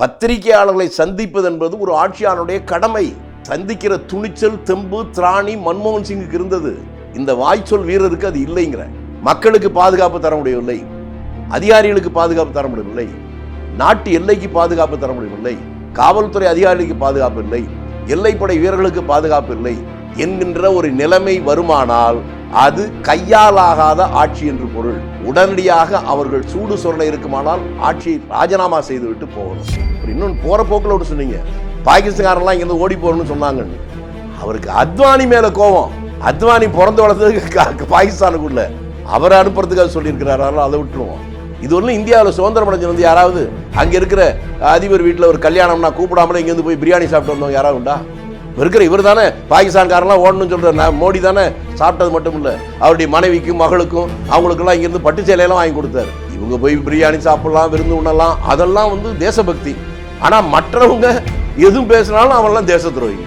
பத்திரிகையாளர்களை சந்திப்பது என்பது ஒரு ஆட்சியாளருடைய கடமை. சந்திக்கிற துணிச்சல் தெம்பு திராணி மன்மோகன் சிங்குக்கு இருந்தது. இந்த வாய்ச்சொல் வீரருக்கு அது இல்லைங்கிற. மக்களுக்கு பாதுகாப்பு தர முடியவில்லை. அதிகாரிகளுக்கு பாதுகாப்பு தர முடியவில்லை. நாட்டு எல்லைக்கு பாதுகாப்பு தர முடியவில்லை. காவல்துறை அதிகாரிகளுக்கு பாதுகாப்பு இல்லை. எல்லைப்படை வீரர்களுக்கு பாதுகாப்பு இல்லை. என்கின்ற ஒரு நிலைமை வருமானால் அது கையாலாகாத ஆட்சி என்று பொருள். உடனடியாக அவர்கள் சூடு சொரணை இருக்குமானால் ஆட்சியை ராஜினாமா செய்துவிட்டு போகணும். இன்னொன்று போற போக்கில் விட்டு சொன்னீங்க. பாகிஸ்தான்காரெல்லாம் இங்கேருந்து ஓடி போகணும்னு சொன்னாங்கன்னு. அவருக்கு அத்வானி மேல கோபம். அத்வானி பிறந்து வளர்த்தது பாகிஸ்தானுக்குள்ள. அவரை அனுப்புறதுக்காக சொல்லியிருக்கிறாரோ. அதை விட்டுருவோம். இது ஒன்றும் இந்தியாவில் சுதந்திரம் அடைஞ்சிருந்து வந்து யாராவது அங்கே இருக்கிற அதிபர் வீட்டில் ஒரு கல்யாணம்னா கூப்பிடாமலே இங்கேருந்து போய் பிரியாணி சாப்பிட்டு வந்தவங்க யாராவது உண்டா? இருக்கிற இவர் தானே பாகிஸ்தான்காரெல்லாம் ஓடணும்னு சொல்ற நான் மோடி தானே? சாப்பிட்டது மட்டும் இல்லை. அவருடைய மனைவிக்கும் மகளுக்கும் அவங்களுக்கெல்லாம் இங்கேருந்து பட்டு சேலையெல்லாம் வாங்கி கொடுத்தாரு. இவங்க போய் பிரியாணி சாப்பிடலாம் விருந்து உண்ணலாம். அதெல்லாம் வந்து தேசபக்தி. ஆனால் மற்றவங்க எதுவும் பேசினாலும் அவன்லாம் தேச துரோகி.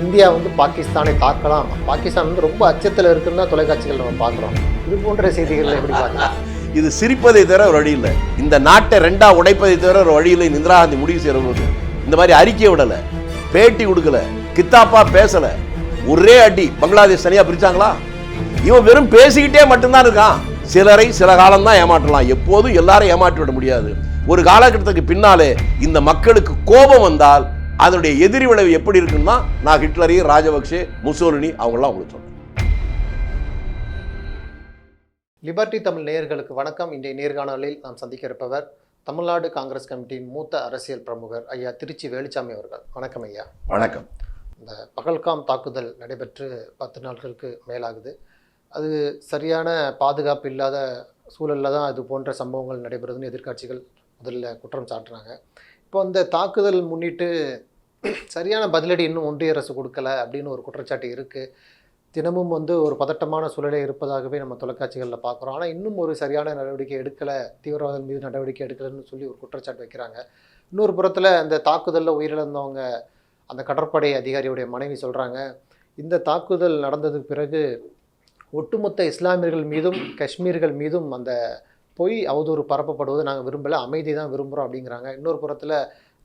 இந்தியா வந்து பாகிஸ்தானை தாக்கலாம். பாகிஸ்தான் வந்து ரொம்ப அச்சத்தில் இருக்குன்னு தான் தொலைக்காட்சிகள் நம்ம பார்க்குறோம். இது போன்ற செய்திகள் எப்படி பார்க்கலாம்? இது சிரிப்பதை தவிர ஒரு வழி இல்லை. இந்த நாட்டை ரெண்டா உடைப்பதை தவிர ஒரு வழி இல்லை இந்திரா காந்தி முடிவு செய்யும்போது இந்த மாதிரி அறிக்கை விடல. பேட்டி கொடுக்கல. கித்தாப்பா பேசல. ஒரே அடி பங்களாதேஷ் தனியா பிரிச்சாங்களா? இவன் வெறும் பேசிக்கிட்டே மட்டும்தான் இருக்கான். சிலரை சில காலம் தான் ஏமாற்றலாம். எப்போதும் எல்லாரும் ஏமாற்றி விட முடியாது. ஒரு காலகட்டத்துக்கு பின்னாலே இந்த மக்களுக்கு கோபம் வந்தால் அதனுடைய எதிரி விளைவு எப்படி இருக்குன்னா நான் ஹிட்லரையும் ராஜபக்சே முசோலினி அவங்களாம் உங்களுக்கு சொல்றேன். லிபர்டி தமிழ் நேயர்களுக்கு வணக்கம். இன்றைய நேர்காணலில் நாம் சந்திக்க இருப்பவர் தமிழ்நாடு காங்கிரஸ் கமிட்டியின் மூத்த அரசியல் பிரமுகர் ஐயா திருச்சி வேலுச்சாமி அவர்கள். வணக்கம் ஐயா. வணக்கம். இந்த பகல்காம் தாக்குதல் நடைபெற்று பத்து நாட்களுக்கு மேலாகுது. அது சரியான பாதுகாப்பு இல்லாத சூழலில் தான் இது போன்ற சம்பவங்கள் நடைபெறுதுன்னு எதிர்கட்சிகள் முதல்ல குற்றம் சாட்டுறாங்க. இப்போ அந்த தாக்குதல் முன்னிட்டு சரியான பதிலடி இன்னும் ஒன்றிய அரசு கொடுக்கல அப்படின்னு ஒரு குற்றச்சாட்டு இருக்குது தினமும் வந்து ஒரு பதட்டமான சூழலே இருப்பதாகவே நம்ம தொலைக்காட்சிகளில் பார்க்குறோம் ஆனால் இன்னும் ஒரு சரியான நடவடிக்கை எடுக்கலை தீவிரவாதம் மீது நடவடிக்கை எடுக்கலைன்னு சொல்லி ஒரு குற்றச்சாட்டு வைக்கிறாங்க. இன்னொரு புறத்தில் அந்த தாக்குதலில் உயிரிழந்தவங்க அந்த கடற்படை அதிகாரியுடைய மனைவி சொல்கிறாங்க இந்த தாக்குதல் நடந்ததுக்கு பிறகு ஒட்டுமொத்த இஸ்லாமியர்கள் மீதும் காஷ்மீர்கள் மீதும் அந்த பொய் அவதூறு பரப்பப்படுவது நாங்கள் விரும்பலை அமைதி தான் விரும்புகிறோம் அப்படிங்கிறாங்க. இன்னொரு புறத்தில்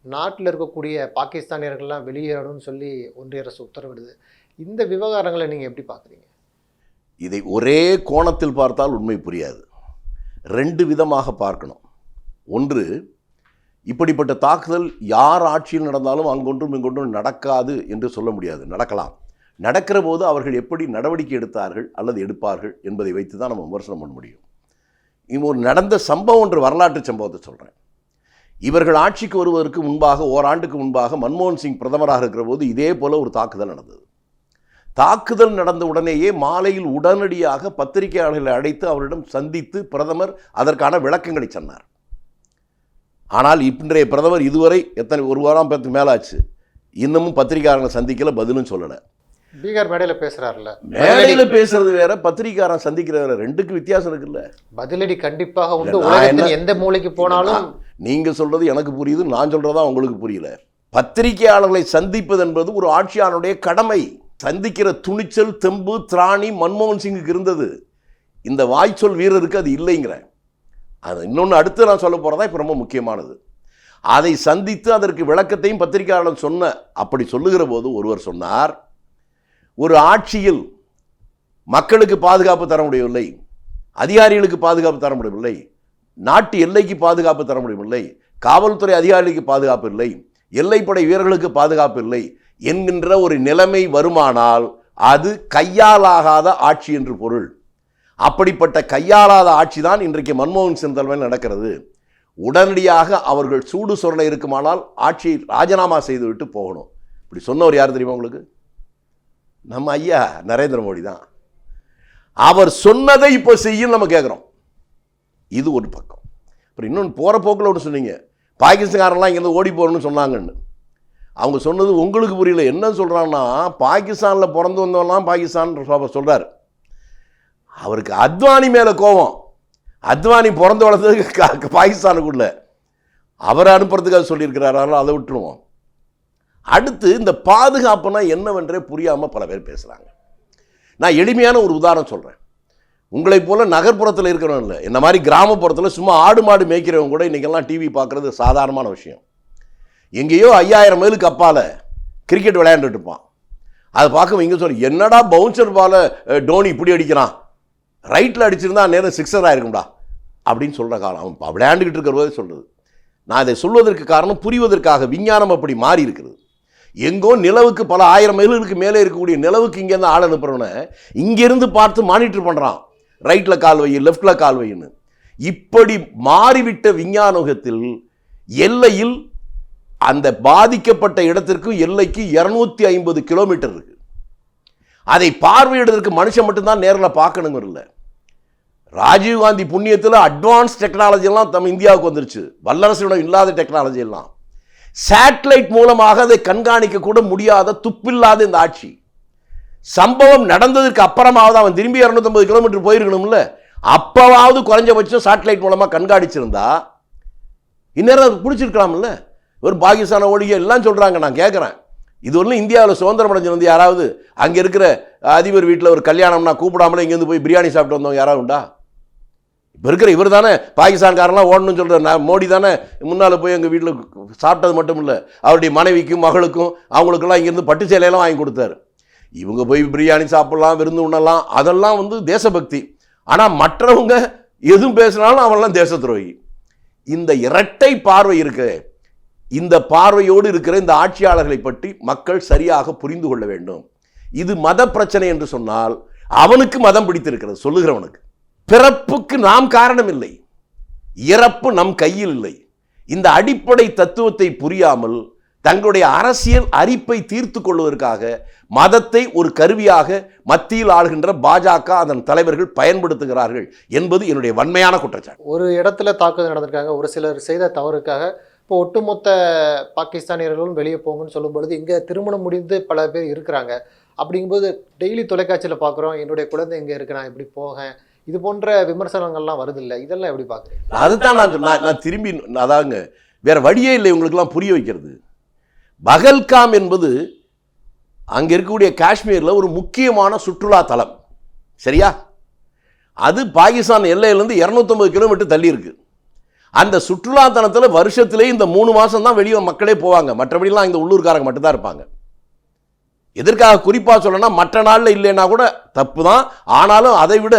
நாட்டில் இருக்கக்கூடிய பாகிஸ்தானியர்கள்லாம் வெளியேறணும்னு சொல்லி ஒன்றிய அரசு உத்தரவிடுது. இந்த விவகாரங்களை நீங்கள் எப்படி பார்க்குறீங்க இதை ஒரே கோணத்தில் பார்த்தால் உண்மை புரியாது. ரெண்டு விதமாக பார்க்கணும். ஒன்று இப்படிப்பட்ட தாக்குதல் யார் ஆட்சியில் நடந்தாலும் அங்கொன்றும் இங்கொன்றும் நடக்காது என்று சொல்ல முடியாது. நடக்கலாம். நடக்கிற போது அவர்கள் எப்படி நடவடிக்கை எடுத்தார்கள் அல்லது எடுப்பார்கள் என்பதை வைத்து தான் நம்ம விமர்சனம் பண்ண முடியும். இது ஒரு நடந்த சம்பவம் ஒன்று வரலாற்று சம்பவத்தை சொல்கிறேன் இவர்கள் ஆட்சிக்கு வருவதற்கு முன்பாக ஓராண்டுக்கு முன்பாக மன்மோகன் சிங் பிரதமராக இருக்கிற போது இதே போல ஒரு தாக்குதல் நடந்தது. தாக்குதல் நடந்த உடனேயே மாலையில் உடனடியாக பத்திரிகையாளர்களை அழைத்து அவரிடம் சந்தித்து பிரதமர் அதற்கான விளக்கங்களை சொன்னார். ஆனால் இன்றைய பிரதமர் இதுவரை எத்தனை ஒரு வாரம் பத்து மேலாச்சு. இன்னமும் பத்திரிகையாளர்களை சந்திக்கல பதிலும் சொல்லலை. பீகார் மேடையில் பேசுகிறாருல்ல மேடையில் பேசுறது வேற பத்திரிகையாளர் சந்திக்கிறது வேற ரெண்டுக்கு வித்தியாசம் இருக்குல்ல. பதிலடி கண்டிப்பாக உண்டு. எந்த மூலைக்கு போனாலும் நீங்க சொல்றது எனக்கு புரியுது நான் சொல்றதா உங்களுக்கு புரியல. பத்திரிகையாளர்களை சந்திப்பது என்பது ஒரு ஆட்சியாளருடைய கடமை. சந்திக்கிற துணிச்சல் தெம்பு திராணி மன்மோகன் சிங்குக்கு இருந்தது. இந்த வாய்ச்சொல் வீரருக்கு அது இல்லைங்கிறேன் அது இன்னொன்று அடுத்து நான் சொல்ல போகிறதா இப்போ ரொம்ப முக்கியமானது. அதை சந்தித்து அதற்கு விளக்கத்தையும் பத்திரிகையாளர் சொன்ன அப்படி சொல்லுகிற போது ஒருவர் சொன்னார் ஒரு ஆட்சியில் மக்களுக்கு பாதுகாப்பு தர முடியவில்லை அதிகாரிகளுக்கு பாதுகாப்பு தர முடியவில்லை நாட்டு எல்லைக்கு பாதுகாப்பு தர முடியவில்லை காவல்துறை அதிகாரிகளுக்கு பாதுகாப்பு இல்லை எல்லைப்படை வீரர்களுக்கு பாதுகாப்பு இல்லை என்கின்ற ஒரு நிலைமை வருமானால் அது கையாலாகாத ஆட்சி என்று பொருள். அப்படிப்பட்ட கையாளாத ஆட்சி தான் இன்றைக்கு மன்மோகன் சிங் தலைமையில் நடக்கிறது. உடனடியாக அவர்கள் சூடு சொரணை இருக்குமானால் ஆட்சியை ராஜினாமா செய்துவிட்டு போகணும். இப்படி சொன்னவர் யார் தெரியுமா உங்களுக்கு? நம்ம ஐயா நரேந்திர மோடி தான். அவர் சொன்னதை இப்போ செய்யும் நம்ம கேட்குறோம் இது ஒரு பக்கம். அப்புறம் இன்னொன்று போகிற போக்கில் ஒன்று சொன்னீங்க. பாகிஸ்தான்காரெல்லாம் இங்கேருந்து ஓடி போகணும்னு சொன்னாங்கன்னு. அவங்க சொன்னது உங்களுக்கு புரியல. என்ன சொல்கிறாங்கன்னா பாகிஸ்தானில் பிறந்து வந்தவெல்லாம் பாகிஸ்தான் சொல்கிறார் அவருக்கு அத்வானி மேலே கோபம். அத்வானி பிறந்து வளர்ந்தது பாகிஸ்தானுக்குள்ள. அவரை அனுப்புறதுக்காக சொல்லியிருக்கிறாரோ. அதை விட்டுருவோம். அடுத்து இந்த பாதுகாப்புனா என்னவென்றே புரியாமல் பல பேர் பேசுகிறாங்க நான் எளிமையான ஒரு உதாரணம் சொல்கிறேன் உங்களைப் போல் நகர்ப்புறத்தில் இருக்கிறவங்க இல்லை. இந்த மாதிரி கிராமப்புறத்தில் சும்மா ஆடு மாடு மேய்க்கிறவங்க கூட இன்றைக்கெல்லாம் டிவி பார்க்குறது சாதாரணமான விஷயம். எங்கேயோ ஐயாயிரம் மைலுக்கு அப்பால் கிரிக்கெட் விளையாண்டுட்டு இருப்பான். அதை பார்க்க இங்கே சொல்லி என்னடா பவுன்சர் பால டோனி இப்படி அடிக்கிறான்? ரைட்டில் அடிச்சிருந்தா நேரம் சிக்ஸர் ஆயிருக்கும்டா. அப்படின்னு சொல்கிற காலம் அவன் விளையாண்டுக்கிட்டு இருக்கிற சொல்கிறது நான் இதை சொல்வதற்கு காரணம் புரிவதற்காக விஞ்ஞானம் அப்படி மாறி இருக்கிறது. எங்கோ நிலவுக்கு பல ஆயிரம் மைல்களுக்கு மேலே இருக்கக்கூடிய நிலவுக்கு இங்கேருந்து ஆள் அனுப்புறவனை இங்கேருந்து பார்த்து மானிட்டர் பண்ணுறான் ரைட்டில் கால் வை லெஃப்டில் கால் வைன்னு. இப்படி மாறிவிட்ட விஞ்ஞானத்தில் எல்லையில் அந்த பாதிக்கப்பட்ட இடத்திற்கும் எல்லைக்கு இரநூத்தி ஐம்பது கிலோமீட்டர் இருக்குது அதை பார்வையிடுறதுக்கு மனுஷன் மட்டும்தான் நேரில் பார்க்கணுங்கிறது இல்லை ராஜீவ்காந்தி புண்ணியத்தில் அட்வான்ஸ் டெக்னாலஜிலாம் நம்ம இந்தியாவுக்கு வந்துருச்சு. வல்லரசுடன் இல்லாத டெக்னாலஜி எல்லாம். சேட்டலைட் மூலமாக அதை கண்காணிக்க கூட முடியாத துப்பில்லாத இந்த ஆட்சி. சம்பவம் நடந்ததற்கு அப்புறமாவது அவன் திரும்பி 250 கிலோமீட்டர் போயிருக்கணும்ல. அப்பவாவது குறைஞ்சபட்சம் சேட்டலைட் மூலமாக கண்காணிச்சிருந்தா இந்நேரம் அது பிடிச்சிருக்கலாம்ல. ஒரு பாகிஸ்தான ஒழிகை எல்லாம் சொல்கிறாங்க நான் கேட்குறேன் இது ஒன்றும் இந்தியாவில் சுதந்திரம் அடைஞ்சிருந்து யாராவது அங்கே இருக்கிற அதிபர் வீட்டில் ஒரு கல்யாணம்னா கூப்பிடாமலே இங்கேருந்து போய் பிரியாணி சாப்பிட்டு வந்தவங்க யாராவது உண்டா? இப்போ இருக்கிற இவர் தானே பாகிஸ்தான்காரெல்லாம் ஓடணும்னு சொல்கிற நான் மோடி தானே? முன்னால் போய் எங்கள் வீட்டில் சாப்பிட்டது மட்டும் இல்லை அவருடைய மனைவிக்கும் மகளுக்கும் அவங்களுக்கெல்லாம் இங்கேருந்து பட்டு சேலையெல்லாம் வாங்கி கொடுத்தாரு. இவங்க போய் பிரியாணி சாப்பிட்லாம் விருந்து உண்ணலாம் அதெல்லாம் வந்து தேசபக்தி. ஆனால் மற்றவங்க எதுவும் பேசினாலும் அவன்லாம் தேச துரோகி இந்த இரட்டை பார்வை இருக்கு இந்த பார்வையோடு இருக்கிற இந்த ஆட்சியாளர்களை பற்றி மக்கள் சரியாக புரிந்து கொள்ள வேண்டும். இது மத பிரச்சனை என்று சொன்னால் அவனுக்கு மதம் பிடித்திருக்கிறது சொல்லுகிறவனுக்கு. பிறப்புக்கு நாம் காரணம் இல்லை இறப்பு நம் கையில் இல்லை. இந்த அடிப்படை தத்துவத்தை புரியாமல் தங்களுடைய அரசியல் அரிப்பை தீர்த்து கொள்வதற்காக மதத்தை ஒரு கருவியாக மத்தியில் ஆளுகின்ற பாஜக அதன் தலைவர்கள் பயன்படுத்துகிறார்கள் என்பது என்னுடைய வன்மையான குற்றச்சாட்டு. ஒரு இடத்துல தாக்குதல் நடந்திருக்காங்க ஒரு சிலர் செய்த தவறுக்காக இப்போ ஒட்டுமொத்த பாகிஸ்தானியர்களும் வெளியே போங்கன்னு சொல்லும் பொழுது இங்கே திருமணம் முடிந்து பல பேர் இருக்கிறாங்க. அப்படிங்கும்போது டெய்லி தொலைக்காட்சியில் பார்க்குறோம் என்னுடைய குழந்தை இங்கே இருக்கு நான் இப்படி போகேன் இது போன்ற விமர்சனங்கள்லாம் வருது இல்லை இதெல்லாம் எப்படி பார்க்குறீங்க? அதுதான் நான் நான் திரும்பி அதாங்க வேற வழியே இல்லை உங்களுக்குலாம் புரிய வைக்கிறது. பகல்காம் என்பது அங்கே இருக்கக்கூடிய காஷ்மீரில் ஒரு முக்கியமான சுற்றுலா தலம். சரியா? அது பாகிஸ்தான் எல்லையிலேருந்து இரநூத்தொம்பது கிலோமீட்டர் தள்ளி இருக்கு அந்த சுற்றுலா தலத்தில் வருஷத்திலே இந்த மூணு மாதம் தான் வெளியே மக்களே போவாங்க. மற்றபடிலாம் இந்த உள்ளூர்காரங்க மட்டும்தான் இருப்பாங்க. எதற்காக குறிப்பாக சொல்லணும்னா மற்ற நாளில் இல்லைன்னா கூட தப்பு தான் ஆனாலும் அதை விட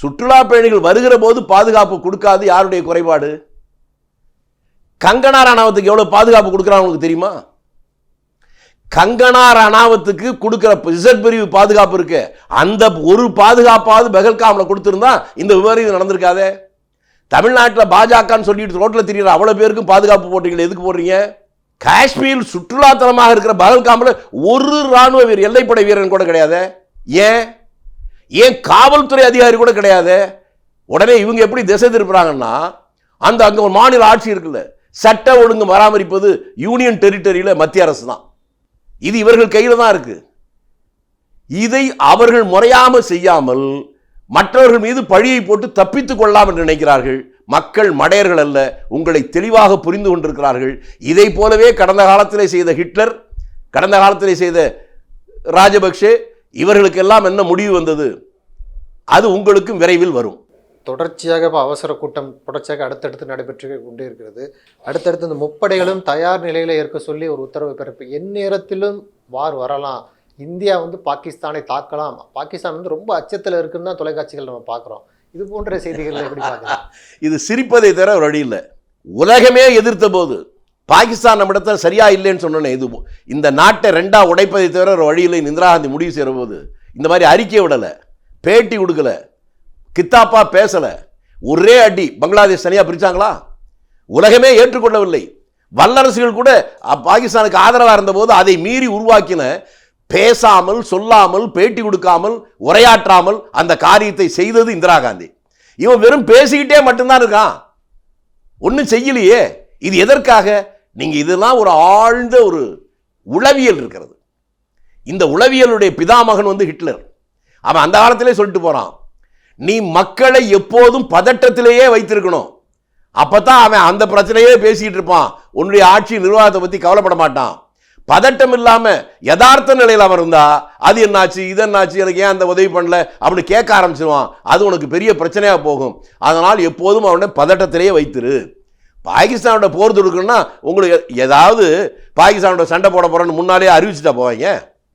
சுற்றுலா பயணிகள் வருகிற போது பாதுகாப்பு கொடுக்காது யாருடைய குறைபாடு? கங்கனா ராணாவத்துக்கு எவ்வளவு பாதுகாப்பு கொடுக்குறாங்க உங்களுக்கு தெரியுமா? கங்கனா ராணாவத்துக்கு கொடுக்குற இசட் பிரிவு பாதுகாப்பு இருக்கு. அந்த ஒரு பாதுகாப்பாவது பெகல்காமில் கொடுத்துருந்தா இந்த விவரம் நடந்திருக்காதே. தமிழ்நாட்டில் பாஜகன்னு சொல்லிட்டு ரோட்டில் திரியிற அவ்வளோ பேருக்கும் பாதுகாப்பு போட்டீங்களே எதுக்கு போடுறீங்க? காஷ்மீர் சுற்றுலாத்தலமாக இருக்கிற பகல்காமில் ஒரு ராணுவ வீரர் எல்லைப்படை வீரன் கூட கிடையாது. ஏன்? ஏன் காவல்துறை அதிகாரி கூட கிடையாது? உடனே இவங்க எப்படி திசை திருப்புறாங்கன்னா அந்த அங்கே ஒரு மாநில ஆட்சி இருக்குல்ல சட்ட ஒழுங்கு பராமரிப்பது யூனியன் டெரிட்டரியில் மத்திய அரசு தான். இது இவர்கள் கையில் தான் இருக்கு. இதை அவர்கள் முறையாமல் செய்யாமல் மற்றவர்கள் மீது பழியை போட்டு தப்பித்துக் கொள்ளலாம் என்று நினைக்கிறார்கள். மக்கள் மடையர்கள் அல்ல உங்களை தெளிவாக புரிந்து கொண்டிருக்கிறார்கள். இதை போலவே கடந்த காலத்திலே செய்த ஹிட்லர் கடந்த காலத்திலே செய்த ராஜபக்ஷே இவர்களுக்கெல்லாம் என்ன முடிவு வந்தது? அது உங்களுக்கும் விரைவில் வரும். தொடர்ச்சியாக இப்போ அவசர கூட்டம் தொடர்ச்சியாக அடுத்தடுத்து நடைபெற்று கொண்டே இருக்கிறது அடுத்தடுத்து இந்த முப்படைகளும் தயார் நிலையில் இருக்க சொல்லி ஒரு உத்தரவு பிறப்பு. எந்நேரத்திலும் வார் வரலாம். இந்தியா வந்து பாகிஸ்தானை தாக்கலாம். பாகிஸ்தான் வந்து ரொம்ப அச்சத்தில் இருக்குன்னு தான் தொலைக்காட்சிகள் நம்ம பார்க்குறோம். இது போன்ற செய்திகள் எப்படி பார்க்குறோம் இது சிரிப்பதை தவிர ஒரு வழி இல்லை. உலகமே எதிர்த்த போது பாகிஸ்தான் நம்மிடத்தில் சரியா இல்லைன்னு சொன்னேனே இது இந்த நாட்டை ரெண்டாக உடைப்பதை தவிர ஒரு வழியில் இந்திரா காந்தி முடிவு செய்கிற போது இந்த மாதிரி அறிக்கை விடலை பேட்டி கொடுக்கல கித்தாப்பா பேசலை ஒரே அடி பங்களாதேஷ் தனியாக பிரித்தாங்களா உலகமே ஏற்றுக்கொள்ளவில்லை. வல்லரசுகள் கூட பாகிஸ்தானுக்கு ஆதரவாக இருந்தபோது அதை மீறி உருவாக்கின பேசாமல் சொல்லாமல் பேட்டி கொடுக்காமல் உரையாற்றாமல் அந்த காரியத்தை செய்தது இந்திரா காந்தி. இவன் வெறும் பேசிக்கிட்டே மட்டும்தான் இருக்கான். ஒன்றும் செய்யலையே. இது எதற்காக? நீங்கள் இதெல்லாம் ஒரு ஆழ்ந்த ஒரு உளவியல் இருக்கிறது. இந்த உளவியலுடைய பிதாமகன் வந்து ஹிட்லர். அவன் அந்த காலத்திலே சொல்லிட்டு போகிறான் நீ மக்களை எப்போதும் பதட்டத்திலேயே வைத்திருக்கணும். அப்போ தான் அவன் அந்த பிரச்சனையே பேசிக்கிட்டு இருப்பான். உன்னுடைய ஆட்சி நிர்வாகத்தை பற்றி கவலைப்பட மாட்டான். பதட்டம் இல்லாமல் யதார்த்த நிலையில் அவன் இருந்தா அது என்னாச்சு இது என்னாச்சு எனக்கு ஏன் அந்த உதவி பண்ணல? அப்படின்னு கேட்க ஆரம்பிச்சிருவான். அது உனக்கு பெரிய பிரச்சனையாக போகும். அதனால் எப்போதும் அவனை பதட்டத்திலேயே வைத்திரு. பாகிஸ்தானோட போர் தொடுக்கணும்னா உங்களுக்கு ஏதாவது பாகிஸ்தானோட சண்டை போட போகிறோன்னு முன்னாலே அறிவிச்சுட்டா போவாங்க.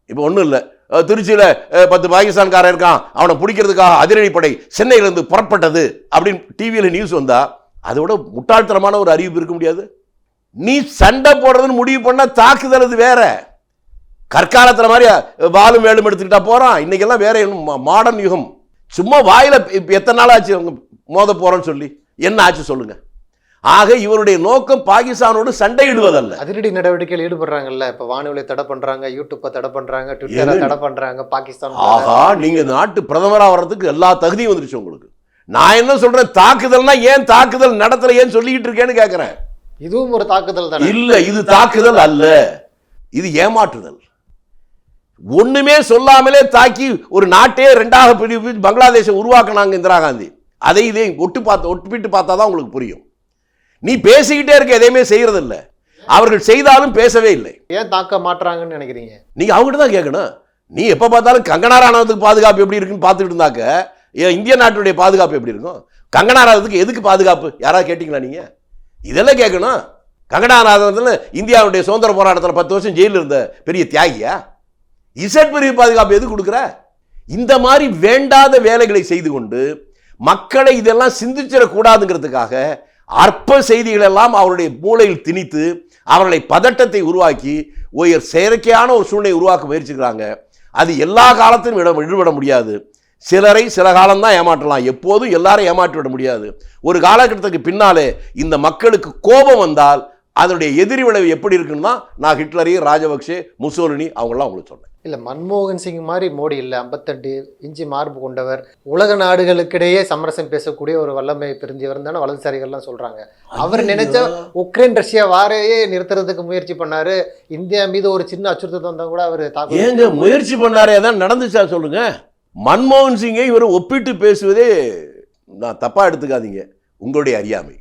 இப்போ ஒன்றும் இல்லை. திருச்சியில் பத்து பாகிஸ்தான்காரன் இருக்கான். அவனை பிடிக்கிறதுக்காக அதிரடிப்படை சென்னையிலேருந்து புறப்பட்டது அப்படின்னு டிவியில் நியூஸ் வந்தா அதோட முட்டாள்தனமான ஒரு அறிவிப்பு இருக்க முடியாது. நீ சண்டை போடுறதுன்னு முடிவு பண்ணால் தாக்குதல் அது வேற. கற்காலத்தில் மாதிரி வாலும் வேலும் எடுத்துக்கிட்டா போகிறான் இன்றைக்கெல்லாம் வேற மாடர்ன் யுகம். சும்மா வாயில் இப்போ எத்தனை நாள் ஆச்சு அவங்க மோத போகிறோன்னு சொல்லி? என்ன ஆச்சு சொல்லுங்கள் ஆக இவருடைய நோக்கம் பாகிஸ்தானோடு சண்டையிடுவதல்ல. அதிரடி நடவடிக்கையில் ஈடுபடுறாங்கல்ல. இப்ப வானொலி தடை பண்றாங்க யூடியூப்பை தடை பண்றாங்க ட்விட்டரை? தடை பண்றாங்க பாகிஸ்தான் ஆகா நீங்க நாட்டு பிரதமரா வர்றதுக்கு எல்லா தகுதியும் வந்துருச்சு உங்களுக்கு. நான் என்ன சொல்றேன் தாக்குதல்னா ஏன் தாக்குதல் நடத்தல ஏன் சொல்லிக்கிட்டு இருக்கேன்னு கேட்கிறேன் இதுவும் ஒரு தாக்குதல் தானே? இல்ல இது தாக்குதல் அல்ல. இது ஏமாற்றுதல். ஒண்ணுமே சொல்லாமலே தாக்கி ஒரு நாட்டையே ரெண்டாக பிரிவு பங்களாதேஷை உருவாக்குனாங்க இந்திரா காந்தி. அதை இதே ஒட்டு பார்த்து ஒட்டுப்பிட்டு பார்த்தா தான் உங்களுக்கு புரியும். நீ பேசிக்கிட்டே இருக்க எதையுமே செய்யறது இல்ல அவர்கள் செய்தாலும் பேசவே இல்லை. ஏன் தாக்க மாட்றாங்கன்னு நினைக்கிறீங்க? நீங்க அவங்ககிட்ட தான் கேட்கணும். நீ எப்ப பார்த்தாலும் கங்கனா ராணுவத்துக்கு பாதுகாப்பு எப்படி இருக்குன்னு பார்த்துக்கிட்டு இருந்தாக்க இந்திய நாட்டுடைய பாதுகாப்பு எப்படி இருக்கும்? கங்கனா ராணுவத்துக்கு எதுக்கு பாதுகாப்பு? யாராவது கேட்டீங்களா நீங்க? இதெல்லாம் கேட்கணும். கங்கனா ராணுவத்தில் இந்தியாவுடைய சுதந்திர போராட்டத்தில் பத்து வருஷம் ஜெயிலில் இருந்த பெரிய தியாகியா? இசட் பிரிவு பாதுகாப்பு எது கொடுக்குற? இந்த மாதிரி வேண்டாத வேலைகளை செய்து கொண்டு மக்களை இதெல்லாம் சிந்திச்சிடக்கூடாதுங்கிறதுக்காக அற்ப செய்திகளெல்லாம் அவருடைய மூளையில் திணித்து அவர்களை பதட்டத்தை உருவாக்கி ஒரு செயற்கையான ஒரு சூழ்நிலை உருவாக்க முயற்சிக்கிறாங்க. அது எல்லா காலத்திலும் விட ஈடுபட முடியாது. சிலரை சில காலம்தான் ஏமாற்றலாம். எப்போதும் எல்லாரும் ஏமாற்றி விட முடியாது. ஒரு காலகட்டத்துக்கு பின்னாலே இந்த மக்களுக்கு கோபம் வந்தால் அதனுடைய எதிரி விளைவு எப்படி இருக்குன்னு நான் ஹிட்லரையும் ராஜபக்சே முசோலினி அவங்களாம் உங்களுக்கு சொன்னேன். இல்ல மன்மோகன் சிங் மாதிரி மோடி இல்ல. 52 இன்ச்சு மார்பு கொண்டவர். உலக நாடுகளுக்கிடையே சமரசம் பேசக்கூடிய ஒரு வல்லமை பெருந்தியவர் தானே வலதுசாரிகள்லாம் சொல்றாங்க. அவர் நினைச்சா உக்ரைன் ரஷ்யா வாரையே நிறுத்துறதுக்கு முயற்சி பண்ணாரு. இந்தியா மீது ஒரு சின்ன அச்சுறுத்தல் வந்தா கூட அவர் ஏங்க முயற்சி பண்ணாரே தான் நடந்துச்சா சொல்லுங்க. மன்மோகன் சிங்கை இவர் ஒப்பிட்டு பேசுவதே நான் தப்பா எடுத்துக்காதீங்க. உங்களுடைய அறியாமை.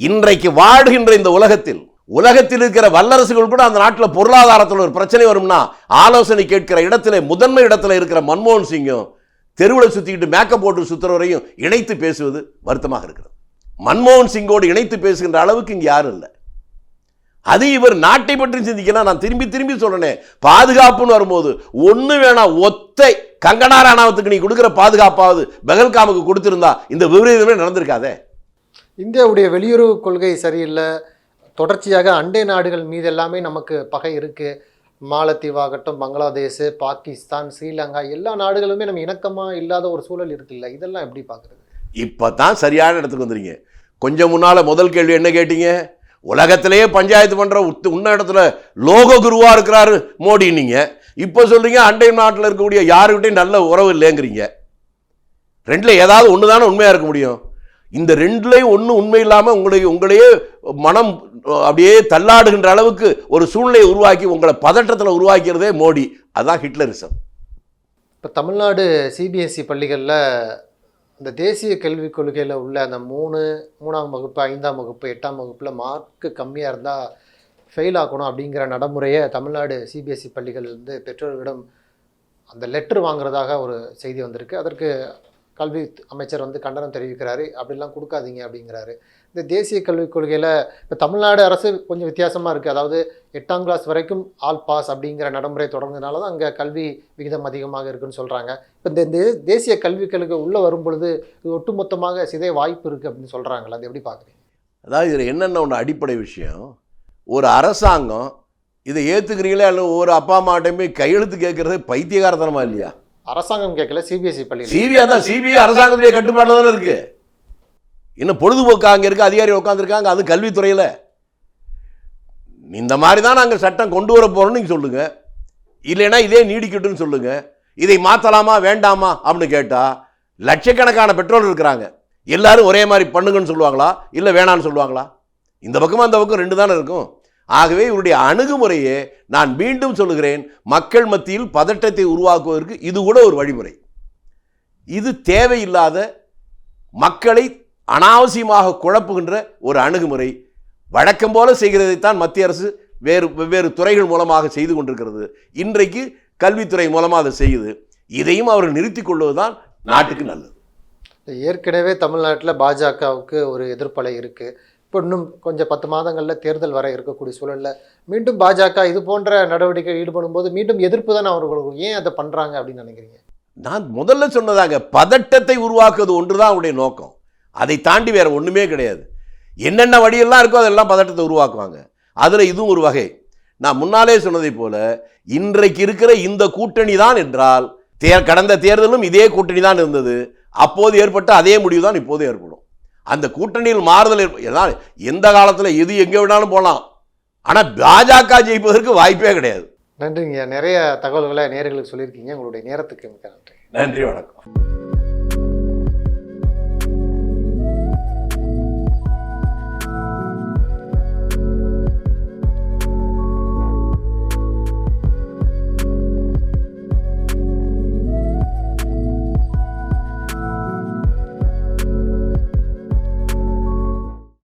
இன்றைக்கு வாழ்கின்ற இந்த உலகத்தில் உலகத்தில் இருக்கிற வல்லரசுகள் கூட அந்த நாட்டில் பொருளாதாரத்தில் ஒரு பிரச்சனை வரும்னா ஆலோசனை கேட்கிற இடத்துல முதன்மை இடத்துல இருக்கிற மன்மோகன் சிங்கும் தெருவில் சுற்றிக்கிட்டு மேக்கப் போட்டு சுற்றுறவரையும் இணைத்து பேசுவது வருத்தமாக இருக்கிறது. மன்மோகன் சிங்கோடு இணைத்து பேசுகின்ற அளவுக்கு இங்கே யாரும் இல்லை. அது இவர் நாட்டை பற்றி சிந்திக்கலாம் நான் திரும்பி திரும்பி சொல்றேனே பாதுகாப்புன்னு வரும்போது ஒன்று வேணாம் ஒத்தை கங்கனா ராணாவத்துக்கு நீ கொடுக்குற பாதுகாப்பாவது பெகல்காமுக்கு கொடுத்துருந்தா இந்த விபரீதமே நடந்திருக்காதே? இந்தியாவுடைய வெளியுறவு கொள்கை சரியில்லை. தொடர்ச்சியாக அண்டை நாடுகள் மீது எல்லாமே நமக்கு பகை இருக்குது மாலத்தீவாகட்டும் பங்களாதேஷ் பாகிஸ்தான் ஸ்ரீலங்கா எல்லா நாடுகளுமே நம்ம இணக்கமாக இல்லாத ஒரு சூழல் இருக்குல்ல. இதெல்லாம் எப்படி பார்க்குறது? இப்போ தான் சரியான இடத்துக்கு வந்துறீங்க கொஞ்சம் முன்னால் முதல் கேள்வி என்ன கேட்டீங்க? உலகத்திலேயே பஞ்சாயத்து பண்ணுற உத்து உன்ன இடத்துல லோக குருவாக இருக்கிறாரு மோடி நீங்கள் இப்போ சொல்கிறீங்க அண்டை நாட்டில் இருக்கக்கூடிய யாருக்கிட்டையும் நல்ல உறவு இல்லைங்கிறீங்க. ரெண்டில் ஏதாவது ஒன்று தானே உண்மையாக இருக்க முடியும். இந்த ரெண்டுலையும் ஒன்றும் உண்மை இல்லாமல் உங்களை உங்களையே மனம் அப்படியே தள்ளாடுகின்ற அளவுக்கு ஒரு சூழ்நிலையை உருவாக்கி உங்களை பதட்டத்தில் உருவாக்கிறதே மோடி. அதுதான் ஹிட்லரிசம். இப்போ தமிழ்நாடு சிபிஎஸ்சி பள்ளிகளில் இந்த தேசிய கல்விக் கொள்கையில் உள்ள அந்த மூணு மூணாம் வகுப்பு ஐந்தாம் வகுப்பு எட்டாம் வகுப்பில் மார்க்கு கம்மியாக இருந்தால் ஃபெயில் ஆக்கணும் அப்படிங்கிற நடைமுறையை தமிழ்நாடு சிபிஎஸ்சி பள்ளிகள் வந்து பெற்றோர்களிடம் அந்த லெட்டர் வாங்குறதாக ஒரு செய்தி வந்திருக்கு. அதற்கு கல்வி அமைச்சர் வந்து கண்டனம் தெரிவிக்கிறாரு. அப்படிலாம் கொடுக்காதீங்க அப்படிங்கிறாரு. இந்த தேசிய கல்விக் கொள்கையில் இப்போ தமிழ்நாடு அரசு கொஞ்சம் வித்தியாசமாக இருக்குது அதாவது எட்டாம் கிளாஸ் வரைக்கும் ஆல் பாஸ் அப்படிங்கிற நடைமுறை தொடர்ந்ததுனால தான் அங்கே கல்வி விகிதம் அதிகமாக இருக்குன்னு சொல்கிறாங்க இப்போ இந்த தேசிய கல்விக் கொள்கை உள்ளே வரும் பொழுது இது ஒட்டுமொத்தமாக சிதைய வாய்ப்பு இருக்குது அப்படின்னு சொல்கிறாங்களா அது எப்படி பார்க்குறீங்க? அதாவது இதில் என்னென்ன ஒன்று அடிப்படை விஷயம்? ஒரு அரசாங்கம் இதை ஏற்றுக்கிறீங்களே இல்லை ஒரு அப்பா அம்மாட்டையும் போய் கையெழுத்து கேட்குறது பைத்தியகாரத்தனமாக இல்லையா? அரசாங்கம் கேட்கல சிபிஎஸ்சி பள்ளி சிபிஐ தான் சிபிஐ அரசாங்கத்துடைய கட்டுப்பாட்டில் தானே இருக்கு. இன்னும் பொழுதுபோக்கு அங்கே இருக்க அதிகாரி உட்காந்துருக்காங்க அது கல்வித்துறையில். இந்த மாதிரி தான் நாங்கள் சட்டம் கொண்டு வர போகிறோம்னு நீங்கள் சொல்லுங்க. இல்லைன்னா இதே நீடிக்கட்டும்னு சொல்லுங்க. இதை மாற்றலாமா வேண்டாமா அப்படின்னு கேட்டால் லட்சக்கணக்கான பெட்ரோல் இருக்கிறாங்க. எல்லாரும் ஒரே மாதிரி பண்ணுங்கன்னு சொல்லுவாங்களா? இல்லை வேணான்னு சொல்லுவாங்களா? இந்த பக்கமும் அந்த பக்கம் ரெண்டு தானே இருக்கும். ஆகவே இவருடைய அணுகுமுறையே நான் மீண்டும் சொல்லுகிறேன் மக்கள் மத்தியில் பதட்டத்தை உருவாக்குவதற்கு இது கூட ஒரு வழிமுறை. இது தேவையில்லாத மக்களை அனாவசியமாக குழப்புகின்ற ஒரு அணுகுமுறை. வழக்கம் போல செய்கிறதைத்தான் மத்திய அரசு வேறு வெவ்வேறு துறைகள் மூலமாக செய்து கொண்டிருக்கிறது. இன்றைக்கு கல்வித்துறை மூலமாக அதை செய்யுது. இதையும் அவர்கள் நிறுத்தி கொள்வதுதான் நாட்டுக்கு நல்லது. ஏற்கனவே தமிழ்நாட்டில் பாஜகவுக்கு ஒரு எதிர்ப்பலை இருக்குது இப்போ இன்னும் கொஞ்சம் பத்து மாதங்களில் தேர்தல் வர இருக்கக்கூடிய சூழலில் மீண்டும் பாஜக இது போன்ற நடவடிக்கை ஈடுபடும் போது மீண்டும் எதிர்ப்பு தானே அவர்களுக்கு? ஏன் அதை பண்ணுறாங்க அப்படின்னு நினைக்கிறீங்க? நான் முதல்ல சொன்னதாங்க பதட்டத்தை உருவாக்குவது ஒன்றுதான் அவருடைய நோக்கம். அதை தாண்டி வேறு ஒன்றுமே கிடையாது. என்னென்ன வழியெல்லாம் இருக்கோ அதெல்லாம் பதட்டத்தை உருவாக்குவாங்க. அதில் இதுவும் ஒரு வகை. நான் முன்னாலே சொன்னதைப் போல இன்றைக்கு இருக்கிற இந்த கூட்டணி தான் என்றால் தே கடந்த தேர்தலும் இதே கூட்டணி தான் இருந்தது. அப்போது ஏற்பட்ட அதே முடிவு தான் இப்போது ஏற்படும். அந்த கூட்டணியில் மாறுதல் எல்லாம் எந்த காலத்தில் எது எங்கே வேணாலும் போகலாம் ஆனால் பாஜக ஜெயிப்பதற்கு வாய்ப்பே கிடையாது. நன்றிங்க. நிறைய தகவல்களை நேயர்களுக்கு சொல்லியிருக்கீங்க. உங்களுடைய நேரத்துக்கு மிக்க நன்றி. நன்றி வணக்கம்.